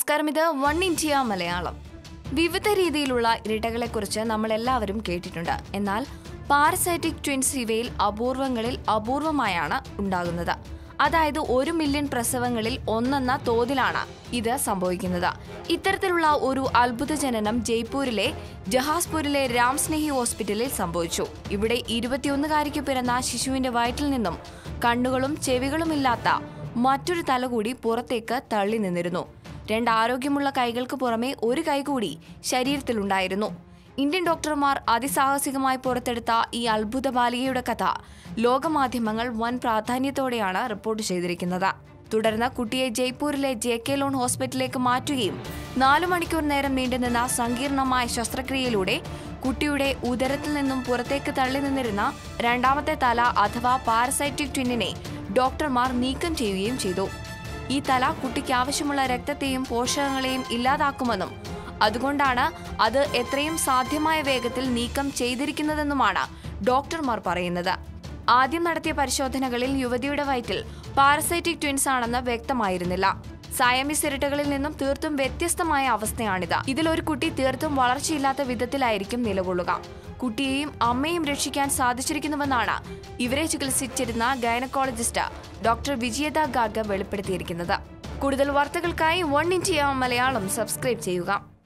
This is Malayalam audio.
നമസ്കാരം ഇത് വൺ ഇന്ത്യ മലയാളം. വിവിധ രീതിയിലുള്ള ഇരട്ടകളെക്കുറിച്ച് നമ്മൾ എല്ലാവരും കേട്ടിട്ടുണ്ട്. എന്നാൽ പാരസൈറ്റിക് ട്വിൻസ് ഇവയിൽ അപൂർവങ്ങളിൽ അപൂർവമായാണ് ഉണ്ടാകുന്നത്. അതായത് ഒരു മില്യൺ പ്രസവങ്ങളിൽ ഒന്നെന്ന തോതിലാണ് ഇത് സംഭവിക്കുന്നത്. ഇത്തരത്തിലുള്ള ഒരു അത്ഭുത ജനനം ജയ്പൂരിലെ ജഹാസ്പൂരിലെ രാംസ്നേഹി ഹോസ്പിറ്റലിൽ സംഭവിച്ചു. ഇവിടെ ഇരുപത്തിയൊന്നുകാരിക്ക് പിറന്ന ശിശുവിന്റെ വയറ്റിൽ നിന്നും കണ്ണുകളും ചെവികളുമില്ലാത്ത മറ്റൊരു തല കൂടി പുറത്തേക്ക് തള്ളി നിന്നിരുന്നു. രണ്ട് ആരോഗ്യമുള്ള കൈകൾക്ക് പുറമെ ഒരു കൈ കൂടി ശരീരത്തിലുണ്ടായിരുന്നു. ഇന്ത്യൻ ഡോക്ടർമാർ അതിസാഹസികമായി പുറത്തെടുത്ത ഈ അത്ഭുത ബാലികയുടെ കഥ ലോകമാധ്യമങ്ങൾ വൻ പ്രാധാന്യത്തോടെയാണ് റിപ്പോർട്ട് ചെയ്തിരിക്കുന്നത്. തുടർന്ന് കുട്ടിയെ ജയ്പൂരിലെ ജെ കെ ലോൺ ഹോസ്പിറ്റലിലേക്ക് മാറ്റുകയും നാലു മണിക്കൂർ നേരം നീണ്ടുനിന്ന സങ്കീർണമായ ശസ്ത്രക്രിയയിലൂടെ കുട്ടിയുടെ ഉദരത്തിൽ നിന്നും പുറത്തേക്ക് തള്ളി നിന്നിരുന്ന രണ്ടാമത്തെ തല അഥവാ പാരസൈറ്റിക് ട്വിന്നിനെ ഡോക്ടർമാർ നീക്കം ചെയ്യുകയും ചെയ്തു. ഈ തല കുട്ടിക്ക് ആവശ്യമുള്ള രക്തത്തെയും പോഷകങ്ങളെയും ഇല്ലാതാക്കുമെന്നും അതുകൊണ്ടാണ് അത് എത്രയും സാധ്യമായ വേഗത്തിൽ നീക്കം ചെയ്തിരിക്കുന്നതെന്നുമാണ് ഡോക്ടർമാർ പറയുന്നത്. ആദ്യം നടത്തിയ പരിശോധനകളിൽ യുവതിയുടെ വയറ്റിൽ പാരസൈറ്റിക് ട്വിൻസ് ആണെന്ന് വ്യക്തമായിരുന്നില്ല. സയമീസ് ഇരട്ടകളിൽ നിന്നും തീർത്തും വ്യത്യസ്തമായ അവസ്ഥയാണിത്. ഇതിൽ ഒരു കുട്ടി തീർത്തും വളർച്ചയില്ലാത്ത വിധത്തിലായിരിക്കും നിലകൊള്ളുക. കുട്ടിയെയും അമ്മയും രക്ഷിക്കാൻ സാധിച്ചിരിക്കുന്നുവെന്നാണ് ഇവരെ ചികിത്സിച്ചിരുന്ന ഗൈനക്കോളജിസ്റ്റ് ഡോക്ടർ വിജയത ഗാർഗ് വെളിപ്പെടുത്തിയിരിക്കുന്നത്. കൂടുതൽ വാർത്തകൾക്കായി വൺ ഇന്ത്യ മലയാളം സബ്സ്ക്രൈബ് ചെയ്യുക.